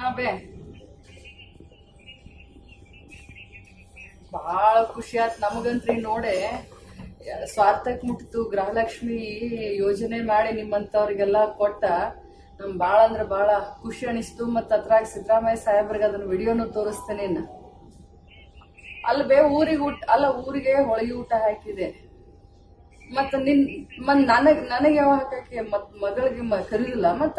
ಹಾ, ಬೇ. ಬಾಳ ಖುಷಿ ಆಯ್ತು ನಮಗಂತ್ರಿ ನೋಡೆ. ಸ್ವಾರ್ಥಕ್ ಮುಟ್ಟಿತು ಗೃಹಲಕ್ಷ್ಮಿ ಯೋಜನೆ ಮಾಡಿ ನಿಮ್ಮಂತವ್ರಿಗೆಲ್ಲ ಕೊಟ್ಟ. ನಮ್ ಭಾಳ ಅಂದ್ರೆ ಬಾಳ ಖುಷಿ ಅನಿಸ್ತು ಮತ್ತ ಅದ್ರಾಗ ಸಿದ್ದರಾಮಯ್ಯ ಸಾಹೇಬ್ರಿಗೆ ಅದನ್ನ ವಿಡಿಯೋನು ತೋರಿಸ್ತೇನೆ ಇನ್ನ. ಅಲ್ಲವೇ ಊರಿಗೆ ಊಟ, ಅಲ್ಲ ಊರಿಗೆ ಹೋಳಿಗೆ ಊಟ ಹಾಕಿದೆ. ಮತ್ತ ನಿನ್ ಮತ್ ನನಗೆ ನನಗೆ ಯಾವ ಹಾಕಕ್ಕೆ ಮತ್ ಮಗಳಿಗೆ ಕರೀಲಿಲ್ಲ ಮತ್ತ.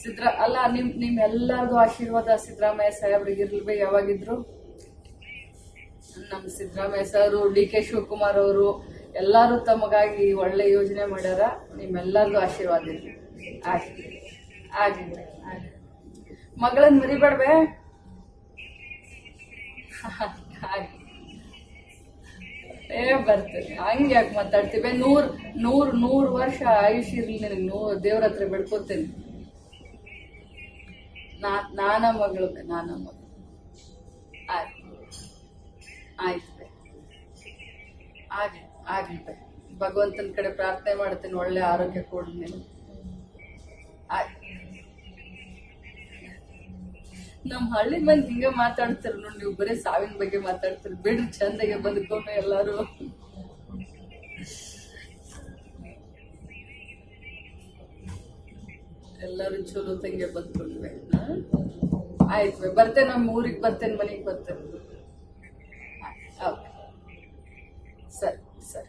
ಸಿದ್ರ, ಅಲ್ಲ, ನಿಮ್ ನಿಮ್ ಎಲ್ಲಾರ್ದು ಆಶೀರ್ವಾದ ಸಿದ್ದರಾಮಯ್ಯ ಸಾಹೇಬ್ರಿಗೆ ಇರ್ಲಿ ಯಾವಾಗಿದ್ರು. ನಮ್ Siddaramaiah sir, D K Shivakumar ಅವರು ಎಲ್ಲಾರು ತಮಗಾಗಿ ಒಳ್ಳೆ ಯೋಜನೆ ಮಾಡ್ಯಾರ. ನಿಮ್ಮೆಲ್ಲಾರ್ದು ಆಶೀರ್ವಾದ ಇರ್ಲಿ. ಆಗಿ ಆಗ್ಲಿ ಮಗಳನ್ನ ಆಗ್ಲಿ ಏ ಬರ್ತೇನೆ ಹಂಗೆ ಯಾಕೆ ಮಾತಾಡ್ತೀವಿ ನೂರ್ ನೂರ್ ನೂರ್ ವರ್ಷ ಆಯುಷ್ ಇರ್ಲಿ ನಿನಗೆ. ನೂರ್ ದೇವ್ರ ಹತ್ರ ಬೆಡ್ಕೋತೇನೆ. ನಾನ ಮಗಳು ನಾನ ಮಗಳು ಆಯ್ತು. ಆಗ್ಲಿ, ಆಗಲಿ ಭಗವಂತನ ಕಡೆ ಪ್ರಾರ್ಥನೆ ಮಾಡ್ತೇನೆ, ಒಳ್ಳೆ ಆರೋಗ್ಯ ಕೊಡ್ಲಿ ನೀನು. ಆಯ್ತು. ನಮ್ ಹಳ್ಳಿ ಮಂದಿ ಹಿಂಗ ಮಾತಾಡ್ತಾರ ನೋಡಿ, ನೀವು ಬರೀ ಸಾವಿನ ಬಗ್ಗೆ ಮಾತಾಡ್ತೀರಿ. ಬಿಡ್ರಿ ಚಂದಾಗೆ ಬದುಕೋಣ ಎಲ್ಲಾರು. ಎಲ್ಲಾರು ಚಲೋ ತಂಗೆ ಬದುಕೊಂಡ್ವೆ. ಆಯ್ತು ಬರ್ತೇನೆ ನಮ್ಮ ಊರಿಗೆ ಬರ್ತೇನೆ ಮನೆಗೆ ಬರ್ತೇನೆ. ಓಕೆ. ಸರಿ ಸರಿ.